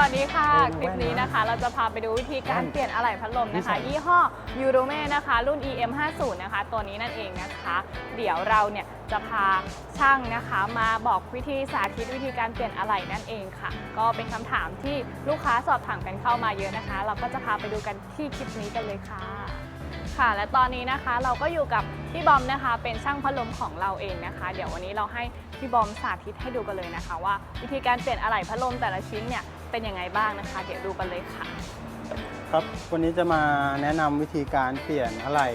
วัสดีค่ะเออคลิปนี้นะคะ เราจะพาไปดูวิธีการเปลี่ยนอะไหล่พัดลมนะคะ ยี่ห้อยูโรเม่นะคะ รุ่น EM 5 0นะคะ ตัวนี้นั่นเองนะคะ เดี๋ยวเราเนี่ยจะพาช่างนะคะมาบอกวิธีสาธิตวิธีการเปลี่ยนอะไหล่นั่นเองค่ะ ก็เป็นคำถามที่ลูกค้าสอบถามกันเข้ามาเยอะนะคะ เราก็จะพาไปดูกันที่คลิปนี้กันเลยค่ะค่ะและตอนนี้นะคะเราก็อยู่กับพี่บอมนะคะ เป็นช่างพัดลมของเราเองนะคะ เดี๋ยววันนี้เราให้พี่บอมสาธิตให้ดูกันเลยนะคะ ว่าวิธีการเปลี่ยนอะไหล่พัดลมแต่ละชิ้นเนี่ย เป็นยังไงบ้างนะคะ เดี๋ยวดูกันเลยค่ะ ครับวันนี้จะมาแนะนำวิธีการเปลี่ยนอะไหล่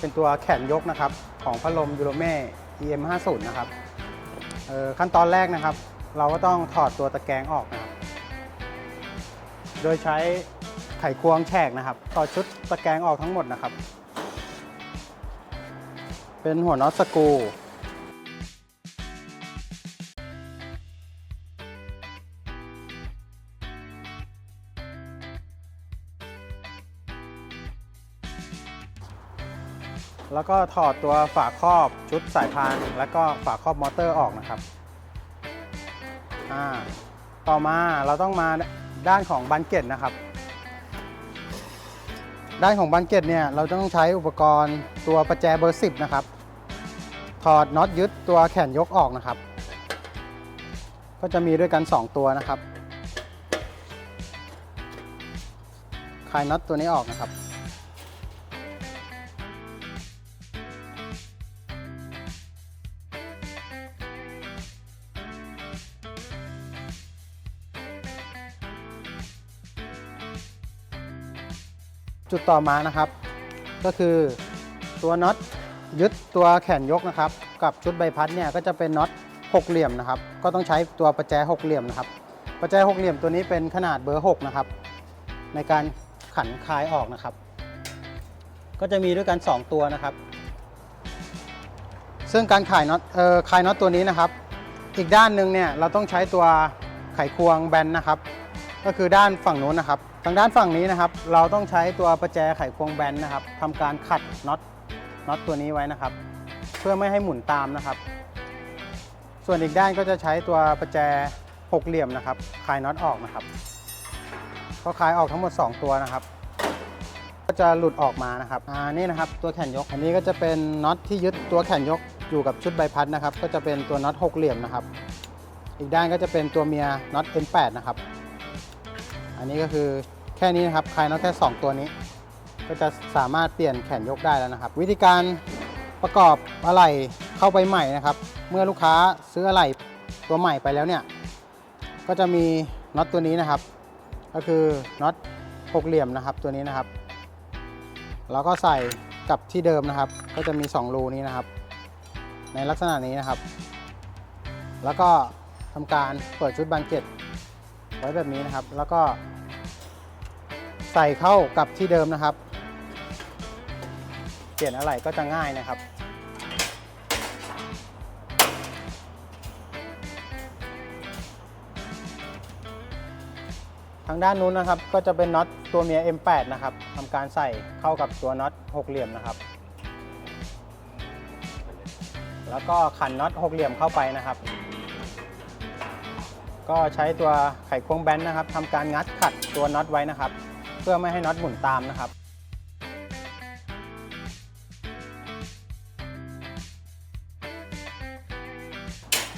เป็นตัวแขนยกนะครับ ของพัดลมยูโรเม่ EM 5 0นะครับเอ่อขั้นตอนแรกนะครับ เราก็ต้องถอดตัวตะแกรงออกนะครับ โดยใช้ไขควงแฉกนะครับถอดชุดตะแกรงออกทั้งหมดนะครับ เป็นหัวน็อตสกรู แล้วก็ถอดตัวฝาครอบชุดสายพาน แล้วก็ฝาครอบมอเตอร์ออกนะครับ ต่อมาเราต้องมาด้านของบันเก็ตนะครับ ด้านของบันเก็ตเนี่ยเราต้องใช้อุปกรณ์ตัวประแจเบอร์ 10 นะครับ ถอดน็อตยึดตัวแขนยกออกนะครับ ก็จะมีด้วยกัน 2 ตัวนะครับคลายน็อตตัวนี้ออกนะครับ จุดต่อมานะครับ ก็คือตัวน็อตยึดตัวแขนยกนะครับ กับชุดใบพัดเนี่ยก็จะเป็นน็อตหกเหลี่ยมนะครับ ก็ต้องใช้ตัวประแจหกเหลี่ยมนะครับ ประแจหกเหลี่ยมตัวนี้เป็นขนาดเบอร์6นะครับ ในการขันคลายออกนะครับ ก็จะมีด้วยกัน 2 ตัวนะครับ ซึ่งการขายน็อตเอ่อคลายน็อตตัวนี้นะครับ อีกด้านหนึ่งเนี่ยเราต้องใช้ตัวไขควงแบนนะครับ ก็คือด้านฝั่งนู้นนะครับ ทางด้านฝั่งนี้นะครับ เราต้องใช้ตัวประแจไขควงแบนนะครับทำการขัดน็อตน็อตตัวนี้ไว้นะครับ เพื่อไม่ให้หมุนตามนะครับ ส่วนอีกด้านก็จะใช้ตัวประแจหกเหลี่ยมนะครับคลายน็อตออกนะครับก็คลายออกทั้งหมด 2 ตัวนะครับ ก็จะหลุดออกมานะครับอ่านี่นะครับตัวแขนยก อันนี้ก็จะเป็นน็อตที่ยึดตัวแขนยกอยู่กับชุดใบพัดนะครับ ก็จะเป็นตัวน็อตหกเหลี่ยมนะครับ อีกด้านก็จะเป็นตัวเมียน็อต N8 นะครับ อันนี้ก็คือแค่นี้นะครับคลายน็อตแค่ 2 ตัวนี้ ก็จะสามารถเปลี่ยนแขนยกได้แล้วนะครับ วิธีการประกอบอะไหล่เข้าไปใหม่นะครับ เมื่อลูกค้าซื้ออะไหล่ตัวใหม่ไปแล้วเนี่ยก็จะมีน็อตตัวนี้นะครับ ก็คือน็อตหกเหลี่ยมนะครับตัวนี้นะครับแล้วก็ใส่กับที่เดิมนะครับ ก็จะมี 2 รูนี้นะครับ ในลักษณะนี้นะครับ แล้วก็ทำการเปิดชุดบานเก็ต ไว้แบบนี้นะครับ แล้วก็ ใส่เข้ากับที่เดิมนะครับ เปลี่ยนอะไรก็จะง่ายนะครับ ทางด้านนู้นนะครับก็จะเป็นน็อตตัวเมีย M8 นะครับทำการใส่เข้ากับตัวน็อตหกเหลี่ยมนะครับ แล้วก็ขันน็อตหกเหลี่ยมเข้าไปนะครับ ก็ใช้ตัวไขควงแบนนะครับทำการงัดขัดตัวน็อตไว้นะครับ เพื่อไม่ให้น็อตหมุนตามนะครับ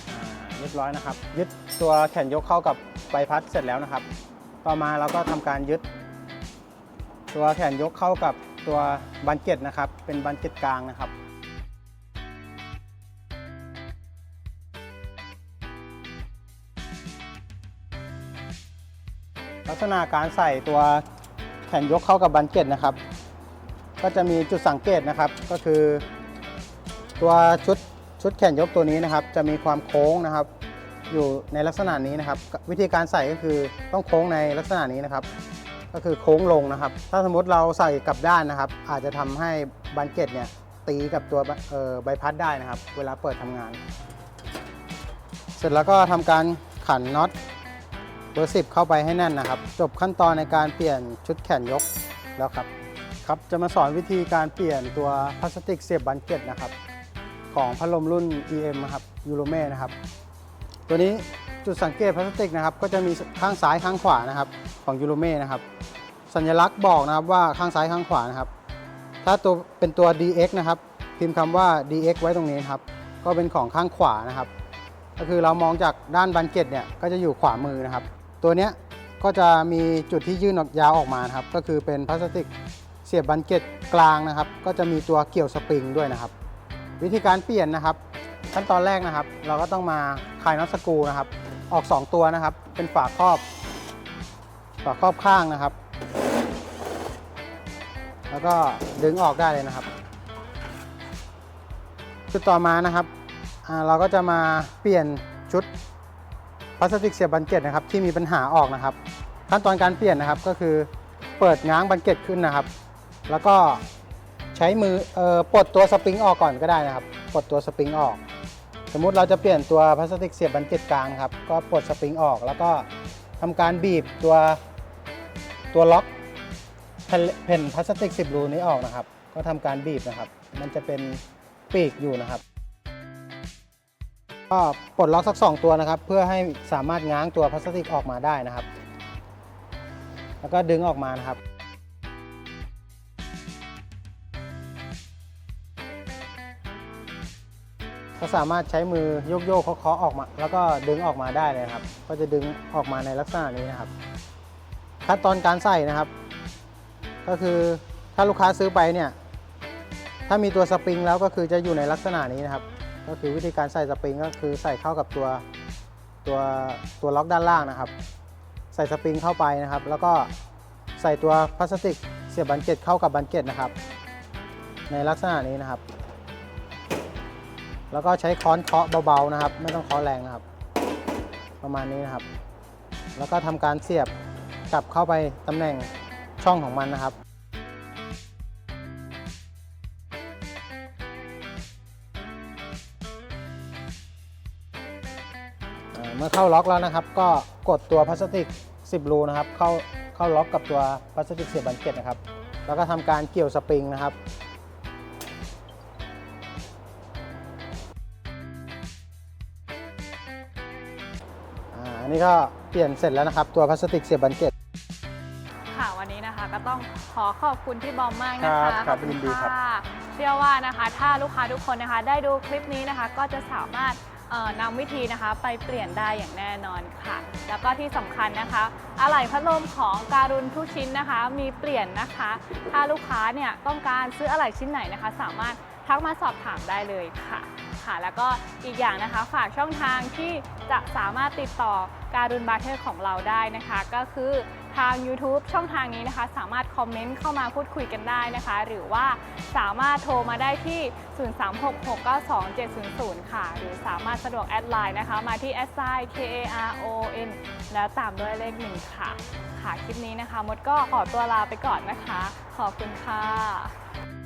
อ่าเรียบร้อยนะครับ ยึดตัวแขนยกเข้ากับใบพัดเสร็จแล้วนะครับ ต่อมาเราก็ทำการยึด ตัวแขนยกเข้ากับตัวบันเก็ตนะครับ เป็นบันเก็ตกลางนะครับ ลักษณะการใส่ตัวแขนยกเข้ากับบันเก็ตนะครับ ก็จะมีจุดสังเกตนะครับ ก็คือ ตัวชุดชุดแขนยกตัวนี้นะครับ จะมีความโค้งนะครับ อยู่ในลักษณะนี้นะครับ วิธีการใส่ก็คือต้องโค้งในลักษณะนี้นะครับ ก็คือโค้งลงนะครับ ถ้าสมมติเราใส่กลับด้านนะครับ อาจจะทำให้บันเก็ตเนี่ยตีกับตัวใบพัดได้นะครับ เวลาเปิดทำงาน เสร็จแล้วก็ทำการขันน็อต เบอร์10เข้าไปให้แน่นนะครับ จบขั้นตอนในการเปลี่ยนชุดแขนยกแล้วครับครับจะมาสอนวิธีการเปลี่ยนตัวพลาสติกเสียบบันเก็ตนะครับ ของพัดลมรุ่น EM นะครับยูโรเม่นะครับ ตัวนี้จุดสังเกตพลาสติกนะครับก็จะมีข้างซ้ายข้างขวานะครับของยูโรเม่นะครับสัญลักษณ์บอกนะครับว่าข้างซ้ายข้างขวานะครับ ถ้าตัวเป็นตัว DX นะครับ พิมพ์คำว่า DX ไว้ตรงนี้นครับ ก็เป็นของข้างขวานะครับ ก็คือเรามองจากด้านบันเกตเนี่ยก็จะอยู่ขวามือนะครับ ตัวเนี้ยก็จะมีจุดที่ยื่นออกยาวออกมาครับ ก็คือเป็นพลาสติกเสียบบันเกตกลางนะครับ ก็จะมีตัวเกี่ยวสปริงด้วยนะครับ วิธีการเปลี่ยนนะครับ ขั้นตอนแรกนะครับ เราก็ต้องมาคลายน็อตสกรูนะครับ ออก 2 ตัวนะครับ เป็นฝาครอบฝาครอบข้างนะครับ แล้วก็ดึงออกได้เลยนะครับ จุดต่อมานะครับเราก็จะมาเปลี่ยนชุด พลาสติกเสียบบันเกตนะครับที่มีปัญหาออกนะครับ ขั้นตอนการเปลี่ยนนะครับก็คือเปิดง้างบันเกตขึ้นนะครับ แล้วก็ใช้มือเอ่อปลดตัวสปริงออกก่อนก็ได้นะครับปลดตัวสปริงออก สมมุติเราจะเปลี่ยนตัวพลาสติกเสียบบันเกตกลางครับก็ปลดสปริงออก แล้วก็ทำการบีบตัวตัวล็อกแผ่นพลาสติก 10 รูนี้ออกนะครับ ก็ทำการบีบนะครับ มันจะเป็นปีกอยู่นะครับ ก็ปลดล็อกสัก 2 ตัวนะครับ เพื่อให้สามารถง้างตัวพลาสติกออกมาได้นะครับ แล้วก็ดึงออกมานะครับ ก็สามารถใช้มือโยกโยกเคาะออกมา แล้วก็ดึงออกมาได้เลยครับ ก็จะดึงออกมาในลักษณะนี้นะครับ ขั้นตอนการใส่นะครับ ก็คือถ้าลูกค้าซื้อไปเนี่ยถ้ามีตัวสปริงแล้วก็คือจะอยู่ในลักษณะนี้นะครับ ก็คือวิธีการใส่สปริงก็คือใส่เข้ากับตัวตัวตัวล็อกด้านล่างนะครับ ใส่สปริงเข้าไปนะครับ แล้วก็ใส่ตัวพลาสติกเสียบบันเก็ตเข้ากับบันเก็ตนะครับ ในลักษณะนี้นะครับ แล้วก็ใช้ค้อนเคาะเบาๆนะครับ ไม่ต้องเคาะแรงนะครับ ประมาณนี้นะครับ แล้วก็ทำการเสียบกลับเข้าไปตำแหน่งช่องของมันนะครับ เมื่อเข้าล็อกแล้วนะครับ ก็กดตัวพลาสติก 10 รูนะครับ เข้าเข้าล็อกกับตัวพลาสติกเสียบบันเก็ตนะครับ แล้วก็ทำการเกี่ยวสปริงนะครับอ่าอันนี้ก็เปลี่ยนเสร็จแล้วนะครับ ตัวพลาสติกเสียบบันเก็ตค่ะวันนี้นะคะ ก็ต้องขอขอบคุณพี่บอมมากนะคะครับครับขอณยินดีครับะเชื่อว่านะคะ ถ้าลูกค้าทุกคนนะคะ ได้ดูคลิปนี้นะคะ ก็จะสามารถเอ่อ นำวิธีนะคะไปเปลี่ยนได้อย่างแน่นอนค่ะ แล้วก็ที่สำคัญนะคะ อะไหล่พัดลมของการุณทุกชิ้นนะคะ มีเปลี่ยนนะคะ ถ้าลูกค้าเนี่ยต้องการซื้ออะไหล่ชิ้นไหนนะคะ สามารถ ทักมาสอบถามได้เลยค่ะค่ะ แล้วก็อีกอย่างนะคะฝากช่องทางที่จะสามารถติดต่อการุณบาร์เทอร์ของเราได้นะคะ ก็คือทาง YouTube ช่องทางนี้นะคะ สามารถคอมเมนต์เข้ามาพูดคุยกันได้นะคะ หรือว่าสามารถโทรมาได้ที่ 0366927700 ค่ะ หรือสามารถสะดวกแอดไลน์นะคะ มาที่ s i k a r o n แล้วตามด้วยเลขหนึ่งค่ะ ค่ะ คลิปนี้นะคะ มดก็ขอตัวลาไปก่อนนะคะ ขอบคุณค่ะ